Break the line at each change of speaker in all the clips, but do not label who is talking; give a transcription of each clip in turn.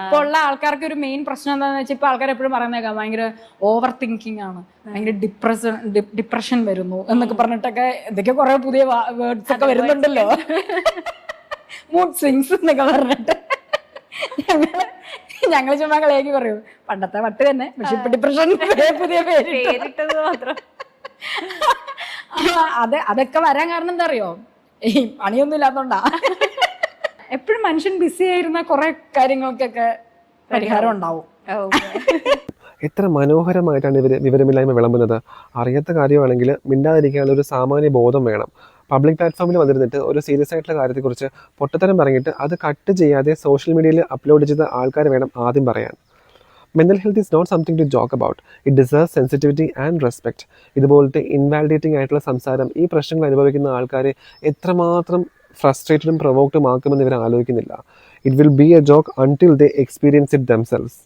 ഇപ്പൊ ഉള്ള ആൾക്കാർക്ക് ഒരു മെയിൻ പ്രശ്നം എന്താണെന്ന് വെച്ചാൽ ഇപ്പൊ ആൾക്കാർ എപ്പോഴും പറയുന്നേക്കാം ഭയങ്കര ഓവർ തിങ്കിങ് ആണ്. ഭയങ്കര ഡിപ്രഷൻ ഡിപ്രഷൻ വരുന്നു എന്നൊക്കെ പറഞ്ഞിട്ടൊക്കെ ഇതൊക്കെ കുറെ പുതിയ വേർഡ്സ് ഒക്കെ വരുന്നുണ്ടല്ലോ. മൂഡ് സ്വിങ്സ് എന്നൊക്കെ പറഞ്ഞിട്ട്. ഞങ്ങൾ ഞങ്ങൾ ചുമ്മാ കളിയാക്കി പറയൂ. പണ്ടത്തെ വട്ട് തന്നെ പക്ഷെ ഇപ്പൊ ഡിപ്രഷൻ പുതിയ പേര്
പേരിട്ടത്. മാത്രം.
അത് അതൊക്കെ വരാൻ കാരണം എന്താ അറിയോ? ഈ പണിയൊന്നും ഇല്ലാത്തോണ്ടാ. എപ്പോഴും മനുഷ്യൻ ബിസി ആയിരുന്ന കുറെ കാര്യങ്ങൾക്കൊക്കെ പരിഹാരം ഉണ്ടാവും.
എത്ര മനോഹരമായിട്ടാണ് ഇവർ വിവരമില്ലായ്മ വിളമ്പുന്നത്. അറിയാത്ത കാര്യമാണെങ്കിൽ മിണ്ടാതിരിക്കാനുള്ള ഒരു സാമാന്യ ബോധം വേണം. പബ്ലിക് പ്ലാറ്റ്ഫോമിൽ വന്നിരുന്നിട്ട് ഒരു സീരിയസ് ആയിട്ടുള്ള കാര്യത്തെക്കുറിച്ച് പൊട്ടത്തരം പറഞ്ഞിട്ട് അത് കട്ട് ചെയ്യാതെ സോഷ്യൽ മീഡിയയിൽ അപ്ലോഡ് ചെയ്ത ആൾക്കാർ വേണം ആദ്യം പറയാൻ. Mental health is not something to joke about it deserve sensitivity and respect ഇതുപോലത്തെ ഇൻവാലിഡേറ്റിംഗ് ആയിട്ടുള്ള സംസാരം ഈ പ്രശ്നങ്ങൾ അനുഭവിക്കുന്ന ആൾക്കാരെ എത്രമാത്രം ഫ്രസ്ട്രേറ്റഡും പ്രൊവോക്ഡും ആക്കുമെന്ന് ഇവർ ആലോചിക്കുന്നില്ല. It will be a joke until they experience it themselves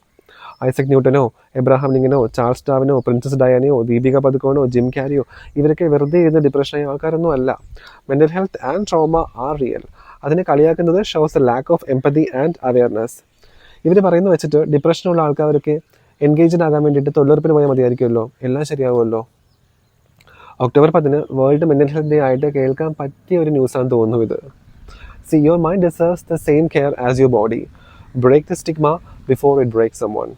Isaac ന്യൂട്ടനോ Abraham ലിങ്കനോ ചാൾസ് ഡാവിനോ പ്രിൻസസ് ഡയാനയോ ദീപിക പതുക്കോണോ ജിം ക്യാരിയോ ഇവരൊക്കെ വെറുതെ ഇരുന്ന് ഡിപ്രഷനായ ആൾക്കാരൊന്നും അല്ല. Mental health and trauma are real അതിനെ കളിയാക്കുന്നത് shows a lack of empathy and awareness ഇവർ പറയുന്ന വെച്ചിട്ട് ഡിപ്രഷനുള്ള ആൾക്കാരൊക്കെ എൻഗേജ്ഡ് ആകാൻ വേണ്ടിയിട്ട് തൊഴിലുറപ്പിന് പോയാൽ മതിയായിരിക്കുമല്ലോ? എല്ലാം ശരിയാവുമല്ലോ? ഒക്ടോബർ പത്തിന് വേൾഡ് മെന്റൽ ഹെൽത്ത് ഡേ ആയിട്ട് കേൾക്കാൻ പറ്റിയ ഒരു ന്യൂസാണ് തോന്നുന്നു ഇത്. See your mind deserves the same care as your body break the stigma before it break someone